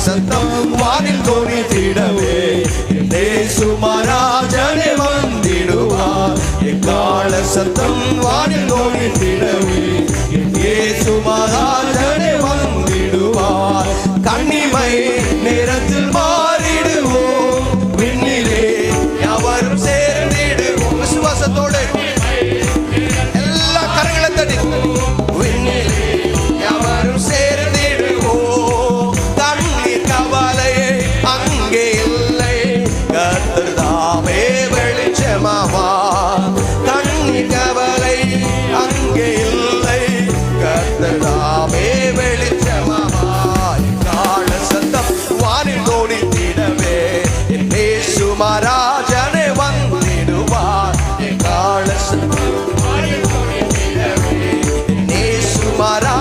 சத்தம் வானில் கோவில் திடவே சுமராஜனே வந்திடுவார். எக்கால சத்தம் வானில் கோவில் திடவே சுமராஜனே வந்திடுவார். கண்ணிமை நேரத்தில் மாறிடுவோம். விண்ணிலே எவரும் சேர்ந்திடுவோம். விசுவாசத்தோடு கர்த்தாவே வெளிச்சமாவா? தண்ணி கவலை அங்கே இல்லை. கர்த்தாவே வெளிச்சமாவா? கால சத்தம் வாரி தோடித்திடவே என்னே சுமராஜனை வந்திடுவார். என் கால சத்தம் வாரி தோடித்திடவே என்னே சுமரா